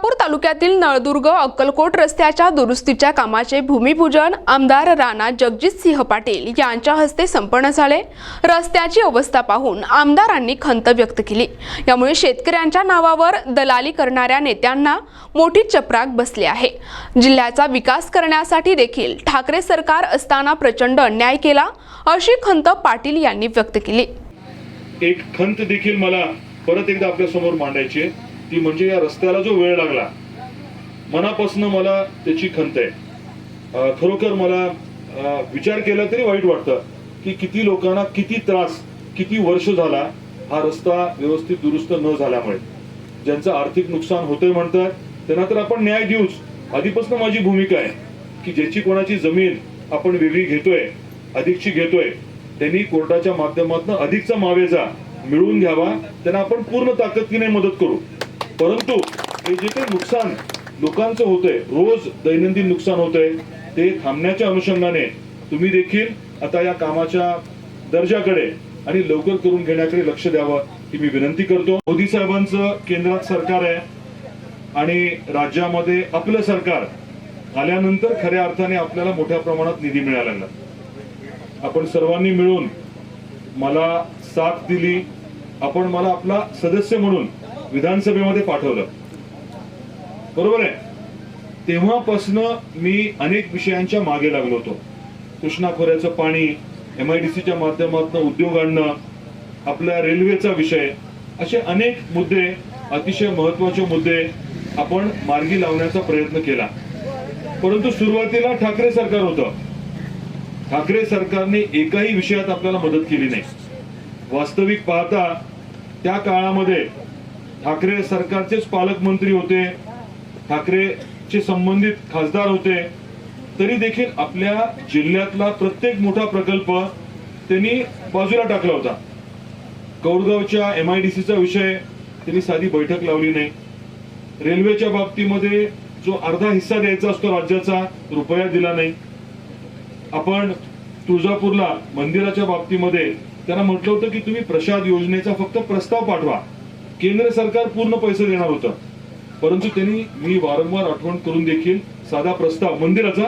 तालुक्यातील नळदुर्ग अक्कलकोट रस्त्याच्या दुरुस्तीच्या कामाचे भूमिपूजन आमदार राणा जगजितसिंह पाटील यांच्या हस्ते संपन्न झाले. रस्त्याची अवस्था पाहून आमदारांनी खंत व्यक्त केली. यामुळे शेतकऱ्यांच्या नावावर दलाली करणाऱ्या नेत्यांना मोठी चपराक बसली आहे. जिल्ह्याचा विकास करण्यासाठी देखील ठाकरे सरकार असताना प्रचंड अन्याय केला अशी खंत पाटील यांनी व्यक्त केली. एक खंत देखील मला परत एकदा आपल्यासमोर मांडायची आहे. ती म्हणजे या रस्त्याला जो वेळ लागला. मनापासून मला त्याची खंत आहे. खरोखर मला विचार केला तरी वाईट वाटतं की किती लोकांना किती त्रास किती वर्ष झाला हा रस्ता व्यवस्थित दुरुस्त न झाल्यामुळे. ज्यांचं आर्थिक नुकसान होतंय म्हणतात त्यांना तर आपण न्याय देऊच. आधीपासून माझी भूमिका आहे की ज्याची कोणाची जमीन आपण वेगळी घेतोय अधिकची घेतोय त्यांनी कोर्टाच्या माध्यमातून अधिकचा मावेजा मिळवून घ्यावा त्यांना आपण पूर्ण ताकदीने मदत करू. परंतु हे जे काही नुकसान लोकांचं होतंय रोज दैनंदिन नुकसान होतंय ते थांबण्याच्या अनुषंगाने तुम्ही देखील आता या कामाच्या दर्जाकडे आणि लवकर करून घेण्याकडे लक्ष द्यावं ही मी विनंती करतो. मोदी साहेबांचं केंद्रात सरकार आहे आणि राज्यामध्ये आपलं सरकार आल्यानंतर खऱ्या अर्थाने आपल्याला मोठ्या प्रमाणात निधी मिळायला लागला. आपण सर्वांनी मिळून मला साथ दिली. आपण मला आपला सदस्य म्हणून विधानसभेमध्ये पाठवलं. बरोबर आहे? तेव्हापासनं मी अनेक विषयांच्या मागे लागलो होतो. कृष्णा खोऱ्याचं पाणी एम आय डी सीच्या माध्यमातून उद्योग आणणं आपल्या रेल्वेचा विषय असे अनेक मुद्दे अतिशय महत्त्वाचे मुद्दे आपण मार्गी लावण्याचा प्रयत्न केला. परंतु सुरुवातीला ठाकरे सरकार होतं. ठाकरे सरकारने एकाही विषयात आपल्याला मदत केली नाही. वास्तविक पाहता त्या काळामध्ये ठाकरे सरकारचेच पालकमंत्री होते ठाकरेचे संबंधित खासदार होते तरी देखील आपल्या जिल्ह्यातला प्रत्येक मोठा प्रकल्प त्यांनी बाजूला टाकला होता. कौरगावच्या एम आय डी सीचा विषय त्यांनी साधी बैठक लावली नाही. रेल्वेच्या बाबतीमध्ये जो अर्धा हिस्सा द्यायचा असतो राज्याचा रुपया दिला नाही. आपण तुळजापूरला मंदिराच्या बाबतीमध्ये त्यांना म्हटलं होतं की तुम्ही प्रसाद योजनेचा फक्त प्रस्ताव पाठवा. केंद्र सरकार पूर्ण पैसे देणार होतं. परंतु त्यांनी मी वारंवार आठवण करून देखील साधा प्रस्ताव मंदिराचा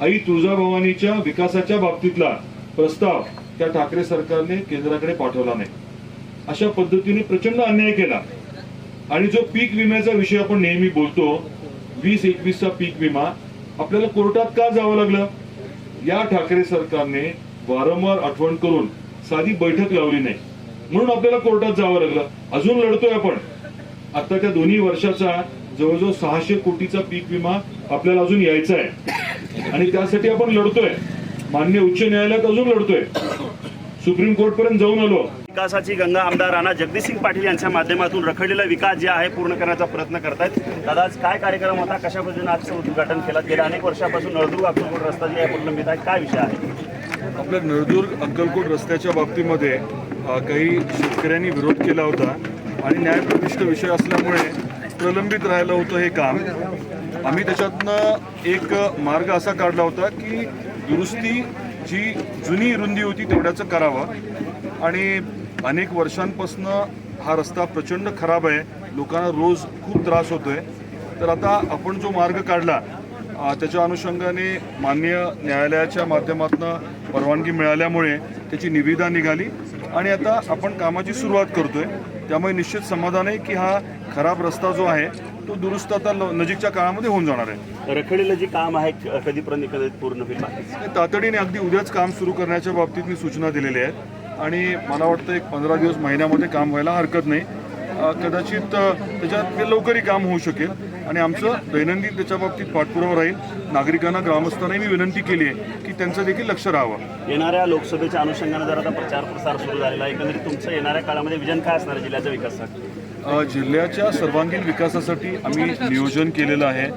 आई तुळजाभवानीच्या विकासाच्या बाबतीतला प्रस्ताव त्या ठाकरे सरकारने केंद्राकडे पाठवला नाही. अशा पद्धतीने प्रचंड अन्याय केला. आणि जो पीक विम्याचा विषय आपण नेहमी बोलतो वीस एकवीसचा पीक विमा आपल्याला कोर्टात का जावं लागलं? या ठाकरे सरकारने वारंवार आठवण करून साधी बैठक लावली नाही. म्हणून आपल्याला कोर्टात जावं लागलं. अजून लढतोय आपण. आताच्या दोन्ही वर्षाचा जवळजवळ सहाशे कोटीचा पीक विमा आपल्याला अजून यायचा आहे. आणि त्यासाठी आपण लढतोय. मान्य उच्च न्यायालयात अजून लढतोय. सुप्रीम कोर्ट पर्यंत जाऊन आलो. विकासाची गंगा आमदार राणा जगदीशसिंग पाटील यांच्या माध्यमातून रखडलेला विकास जे आहे पूर्ण करण्याचा प्रयत्न करतायत. दादा आज काय कार्यक्रम होता? कशा पद्धतीने आजचं उद्घाटन केलं? गेल्या अनेक वर्षापासून नळदुर्ग अक्कलकोट रस्ता जे आहे प्रलंबित आहे काय विषय आहे? आपल्या नळदुर्ग अक्कलकोट रस्त्याच्या बाबतीमध्ये अ, काही शेतकऱ्यांनी विरोध केला होता आणि न्यायप्रविष्ट विषय असल्यामुळे प्रलंबित राहिलं होतं हे काम. आम्ही त्याच्यातनं एक मार्ग असा काढला होता की दुरुस्ती जी जुनी रुंदी होती तेवढ्याचं करावं आणि अनेक वर्षांपासून हा रस्ता प्रचंड खराब आहे. लोकांना रोज खूप त्रास होतोय. तर आता आपण जो मार्ग काढला त्याच्या अनुषंगाने मान्य न्यायालयाच्या माध्यमातून परवानगी मिळाल्यामुळे त्याची निविदा निघाली. आणि आता आपण कामाची सुरुवात करतोय. त्यामुळे निश्चित समाधान आहे की हा खराब रस्ता जो आहे तो दुरुस्त आता नजीकच्या काळामध्ये होऊन जाणार आहे. रखडलेलं जे काम आहे कधीपर्यंत कधी पूर्ण होईल. तातडीने अगदी उद्याच काम सुरू करण्याच्या बाबतीत मी सूचना दिलेल्या आहेत आणि मला वाटतं एक पंधरा दिवस महिन्यामध्ये काम व्हायला हरकत नाही. कदाचित त्याच्यात ते लवकरही काम होऊ शकेल. आणि आमचं दैनंदिन त्याच्या बाबतीत पाठपुरावा राहील. नागरिकांना ग्रामस्थांनाही मी विनंती केली आहे की त्यांचं देखील लक्ष राहावं. येणाऱ्या लोकसभेच्या अनुषंगाने जर आता प्रचार प्रसार सुरू झालेला आहे एकंदरीत तुमचं येणाऱ्या काळामध्ये विजन काय असणार आहे जिल्ह्याच्या विकासासाठी? जिल्ह्याच्या सर्वांगीण विकासासाठी आम्ही नियोजन केलेलं आहे.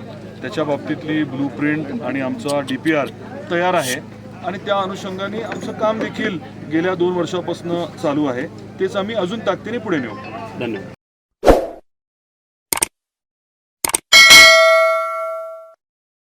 त्याच्या बाबतीतली ब्लू प्रिंट आणि आमचा डी पी आर तयार आहे. आणि त्या अनुषंगाने आमचं काम देखील गेल्या दोन वर्षापासून चालू आहे. तेच आम्ही अजून ताकदीने पुढे नेऊ. धन्यवाद.